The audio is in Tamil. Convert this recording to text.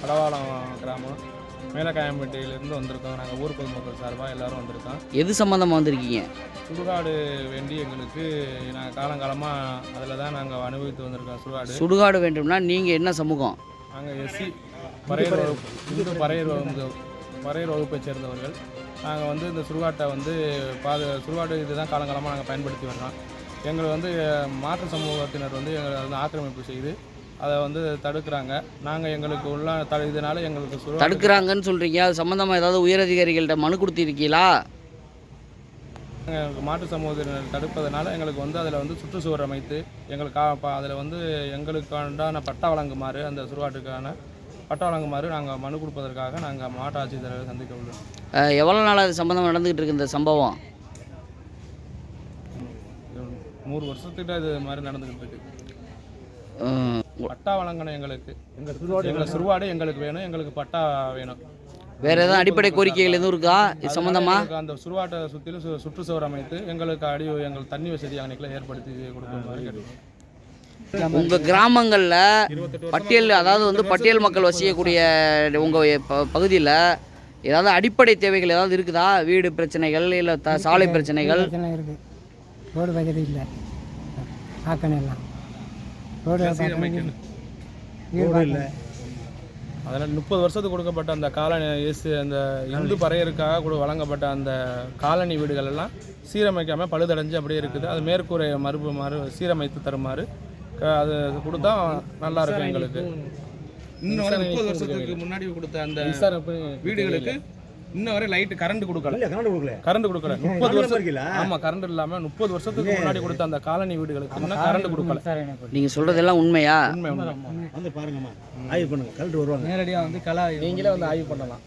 படவாளம் கிராமம் மேலக்காயம்பட்டியிலேருந்து வந்திருக்கோம். நாங்கள் ஊர் பொதுமக்கள் சார்பாக எல்லாரும் வந்திருக்கோம். எது சம்மந்தமாக வந்திருக்கீங்க? சுடுகாடு வேண்டி எங்களுக்கு நாங்கள் காலங்காலமாக அதில் தான் நாங்கள் அனுபவித்து வந்திருக்கோம் சுடுகாடு. சுடுகாடு வேண்டும்னா நீங்கள் என்ன சமூகம்? நாங்கள் எஸ்சி பறையர் வகுப்பு இந்து பறையர் வகுப்பு பறையர் வகுப்பை சேர்ந்தவர்கள். நாங்கள் வந்து இந்த சுடுகாட்டை வந்து பாது சுடுகாடு இதுதான் காலங்காலமாக நாங்கள் பயன்படுத்தி வர்றோம். எங்களை வந்து மாற்று சமூகத்தினர் வந்து எங்களை வந்து ஆக்கிரமிப்பு செய்து அதை வந்து தடுக்கிறாங்க. நாங்கள் எங்களுக்கு உள்ள த இதனால் எங்களுக்கு தடுக்கிறாங்கன்னு சொல்கிறீங்க அது சம்மந்தமாக ஏதாவது உயரதிகாரிகள்கிட்ட மனு கொடுத்திருக்கீங்களா? எங்களுக்கு மாற்று சமூகத்தினர் தடுப்பதனால எங்களுக்கு வந்து அதில் வந்து சுற்றுச்சுவர் அமைத்து எங்களுக்கு அதில் வந்து எங்களுக்கு உண்டான பட்டா வழங்குமாறு அந்த சுடுகாட்டுக்கான பட்டா வழங்குமாறு நாங்கள் மனு கொடுப்பதற்காக நாங்கள் மாவட்ட ஆட்சித்தலைவரை சந்திக்க உள்ளோம். எவ்வளோ நாள் அது சம்மந்தமாக நடந்துகிட்டு இருக்கு இந்த சம்பவம்? நூறு வருஷத்துக்கிட்ட இது மாதிரி நடந்துக்கிட்டு இருக்கு. பட்டா வழங்கணும் எங்களுக்கு. எங்கள் சுடுவாடு எங்களுக்கு வேணும் எங்களுக்கு பட்டா வேணும். வேற எதுவும் அடிப்படை கோரிக்கைகள் எதுவும் இருக்கா? இது சம்மந்தமாக எங்களுக்கு அந்த சுடுவாட்டை சுற்றிலும் சு சுற்றுச்சுவர் அமைத்து எங்களுக்கு அடி எங்கள் தண்ணி வசதி அன்னைக்குள்ள ஏற்படுத்தி கொடுக்குமாறு கேட்டுக்கோம் உங்கள் கிராமங்களில் பட்டியல் அதாவது வந்து பட்டியல் மக்கள் வசிக்கக்கூடிய உங்கள் பகுதியில் ஏதாவது அடிப்படை தேவைகள் ஏதாவது இருக்குதா? வீடு பிரச்சனைகள் இல்லை த சாலை பிரச்சனைகள்? பிரச்சனை இருக்குது ரோடு வசதி இல்லை. ஆக்கணும் எல்லாம். ரோடு சீரமைக்கணும். வீடு இல்லை. அதனால் முப்பது வருஷத்துக்கு கொடுக்கப்பட்ட அந்த காலனி எஸ் அந்த இந்து பறையருக்காக கூட வழங்கப்பட்ட அந்த காலனி வீடுகள் எல்லாம் சீரமைக்காமல் பழுதடைஞ்சு அப்படியே இருக்குது. அது மேற்கூரை மறுப்பு மறு சீரமைத்து தருமாறு க- அது கொடுத்தா நல்லா இருக்கும் எங்களுக்கு. இன்னும் முப்பது வருஷத்துக்கு முன்னாடி கொடுத்த அந்த வீடுகளுக்கு இன்னும் வரை லைட் கரண்ட் கொடுக்கல. கரண்ட் கொடுக்கல. கரண்ட் கொடுக்கல. முப்பது வருஷம் ஆமா கரண்ட் இல்லாம முப்பது வருஷத்துக்கு முன்னாடி கொடுத்த அந்த காலனி வீடுகளுக்கு கரண்ட் கொடுக்கல. நீங்கள் சொல்கிறதெல்லாம் உண்மையா? உண்மை வந்து பாருங்கம்மா ஆய்வு பண்ணுங்க கலெக்டர் வருவாங்க. நேரடியாக வந்து கலா நீங்களே வந்து ஆய்வு பண்ணலாம்.